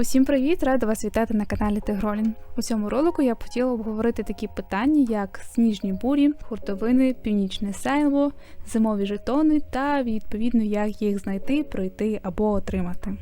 Усім привіт! Рада вас вітати на каналі Тигролін. У цьому ролику я б хотіла обговорити такі питання, як сніжні бурі, хуртовини, північне сяйво, зимові жетони та відповідно як їх знайти, пройти або отримати.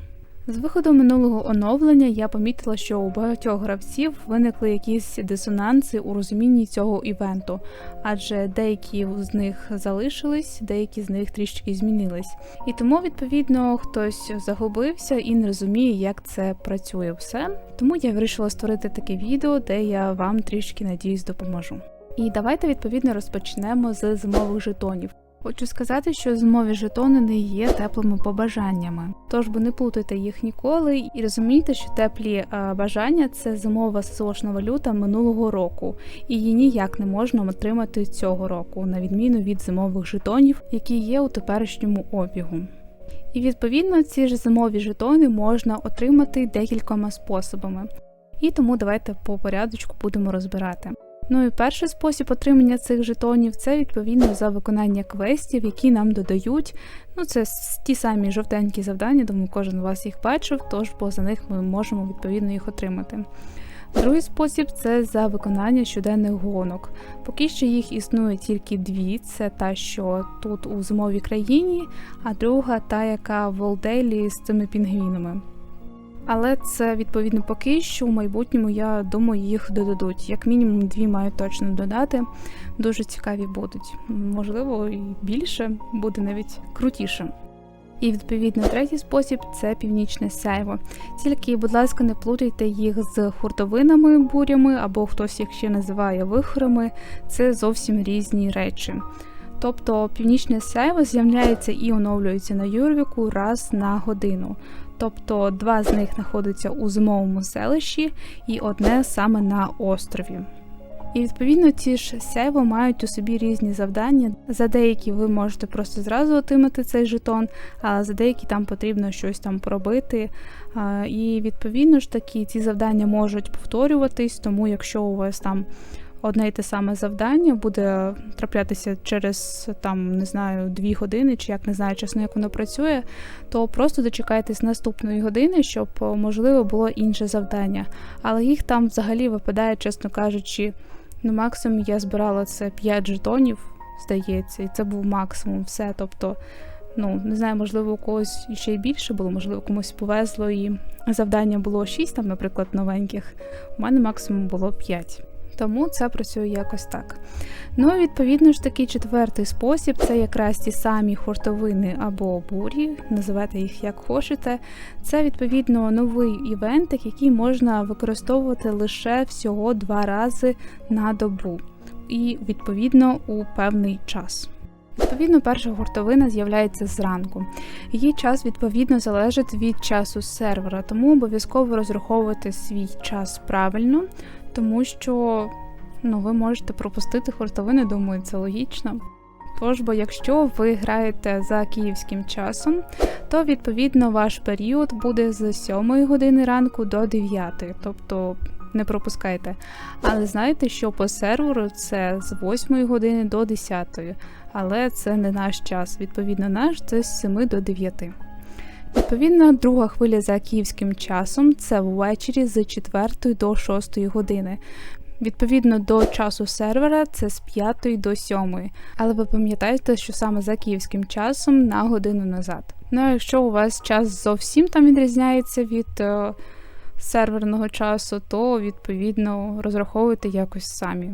З виходом минулого оновлення я помітила, що у багатьох гравців виникли якісь дисонанси у розумінні цього івенту, адже деякі з них залишились, деякі з них трішки змінились. І тому, відповідно, хтось загубився і не розуміє, як це працює все. Тому я вирішила створити таке відео, де я вам трішки надіюсь допоможу. І давайте відповідно розпочнемо з зимових жетонів. Хочу сказати, що зимові жетони не є теплими побажаннями, тож бо не плутайте їх ніколи і розумійте, що теплі а, бажання це зимова СОшна валюта минулого року, і її ніяк не можна отримати цього року, на відміну від зимових жетонів, які є у теперішньому обігу. І відповідно ці ж зимові жетони можна отримати декількома способами. І тому давайте по порядочку будемо розбирати. Ну і перший спосіб отримання цих жетонів це відповідно за виконання квестів, які нам додають. Ну, це ті самі жовтенькі завдання, думаю, кожен з вас їх бачив, тож бо за них ми можемо відповідно їх отримати. Другий спосіб це за виконання щоденних гонок. Поки що їх існує тільки дві: це та, що тут у зимовій країні, а друга та, яка в Олделі з цими пінгвінами. Але це відповідно поки що у майбутньому, я думаю, їх додадуть. Як мінімум, дві мають точно додати. Дуже цікаві будуть. Можливо, і більше буде навіть крутіше. І відповідно третій спосіб це північне сяйво. Тільки, будь ласка, не плутайте їх з хуртовинами бурями або хтось їх ще називає вихорами. Це зовсім різні речі. Тобто північне сяйво з'являється і оновлюється на Юрвіку раз на годину. Тобто два з них знаходяться у зимовому селищі і одне саме на острові. І відповідно ці ж сяйво мають у собі різні завдання. За деякі ви можете просто зразу отримати цей жетон, а за деякі там потрібно щось там пробити. І відповідно ж таки ці завдання можуть повторюватись, тому якщо у вас там одне й те саме завдання буде траплятися через там не знаю дві години, чи як не знаю, чесно, як воно працює, то просто дочекайтесь наступної години, щоб можливо було інше завдання. Але їх там взагалі випадає, чесно кажучи, ну максимум я збирала це 5 жетонів, здається, і це був максимум все. Тобто. Ну, не знаю, можливо, у когось ще й більше було, можливо, комусь повезло, і завдання було 6, там, наприклад, новеньких. У мене максимум було 5. Тому це працює якось так. Ну і відповідно ж такий четвертий спосіб це якраз ті самі хуртовини або бурі, називайте їх як хочете. Це відповідно новий івентик, який можна використовувати лише всього два рази на добу, і відповідно у певний час. Відповідно, перша гуртовина з'являється зранку. Її час відповідно залежить від часу сервера, тому обов'язково розраховувати свій час правильно, тому що ну, ви можете пропустити хуртовини, думаю, це логічно. Тож, бо якщо ви граєте за київським часом, то відповідно ваш період буде з 7 години ранку до 9, тобто не пропускайте. Але знаєте, що по серверу це з 8 години до 10, але це не наш час. Відповідно, наш це з 7 до 9. Відповідно, друга хвиля за київським часом це ввечері з 4 до 6 години. Відповідно до часу сервера це з 5 до 7. Але ви пам'ятаєте, що саме за київським часом на годину назад. Ну а якщо у вас час зовсім там відрізняється від е, серверного часу, то відповідно розраховуйте якось самі.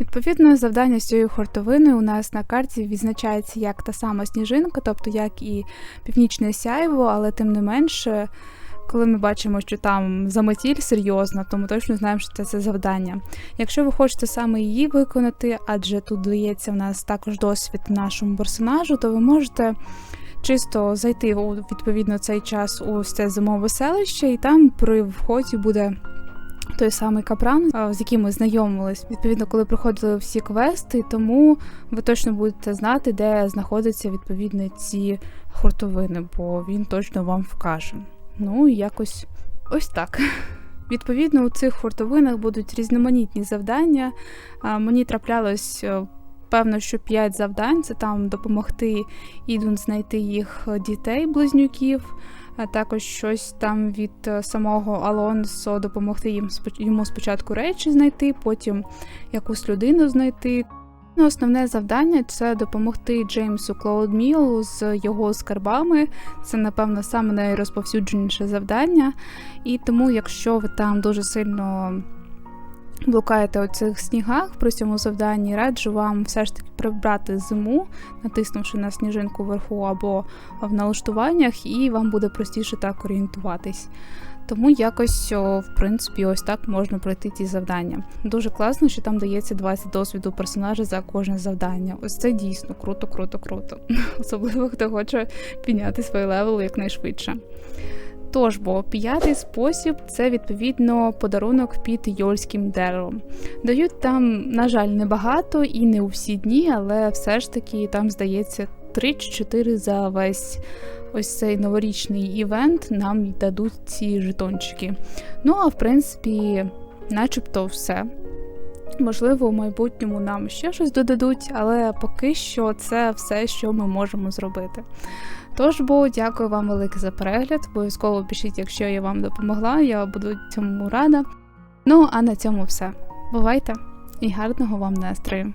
Відповідно, завдання з цією хортовиною у нас на карті відзначається як та сама сніжинка, тобто як і північне сяйво, але тим не менше, коли ми бачимо, що там заметіль серйозна, то ми точно знаємо, що це це завдання. Якщо ви хочете саме її виконати, адже тут дається в нас також досвід нашому персонажу, то ви можете. Чисто зайти у відповідно цей час у це зимове селище, і там при вході буде той самий капран, з яким ми знайомились, відповідно, коли проходили всі квести, тому ви точно будете знати, де знаходяться відповідно ці хуртовини, бо він точно вам вкаже. Ну якось ось так. Відповідно, у цих хуртовинах будуть різноманітні завдання. Мені траплялось. Е, певно, що 5 завдань це там допомогти Ідун знайти їх дітей, близнюків, а також щось там від е, самого Алонсо допомогти їм йому спочатку речі знайти, потім якусь людину знайти. Ну, основне завдання це допомогти Джеймсу Клоудмілу з його скарбами. Це, напевно, саме найрозповсюдженіше завдання. І тому, якщо ви там дуже сильно блукаєте у цих снігах при цьому завданні, раджу вам все ж таки прибрати зиму, натиснувши на сніжинку вверху або в налаштуваннях, і вам буде простіше так орієнтуватись. Тому якось, в принципі, ось так можна пройти ці завдання. Дуже класно, що там дається 20 досвіду персонажа за кожне завдання. Ось це дійсно круто, круто, круто. Особливо хто хоче підняти свій левел якнайшвидше. Тож, бо п'ятий спосіб це відповідно подарунок під йольським деревом. Дають там, на жаль, небагато і не у всі дні, але все ж таки там здається 3 чи 4 за весь ось цей новорічний івент нам дадуть ці жетончики. Ну а в принципі, начебто все. Можливо, у майбутньому нам ще щось додадуть, але поки що це все, що ми можемо зробити. Тож, бо дякую вам велике за перегляд. Обов'язково пишіть, якщо я вам допомогла, я буду цьому рада. Ну а на цьому все. Бувайте і гарного вам настрою!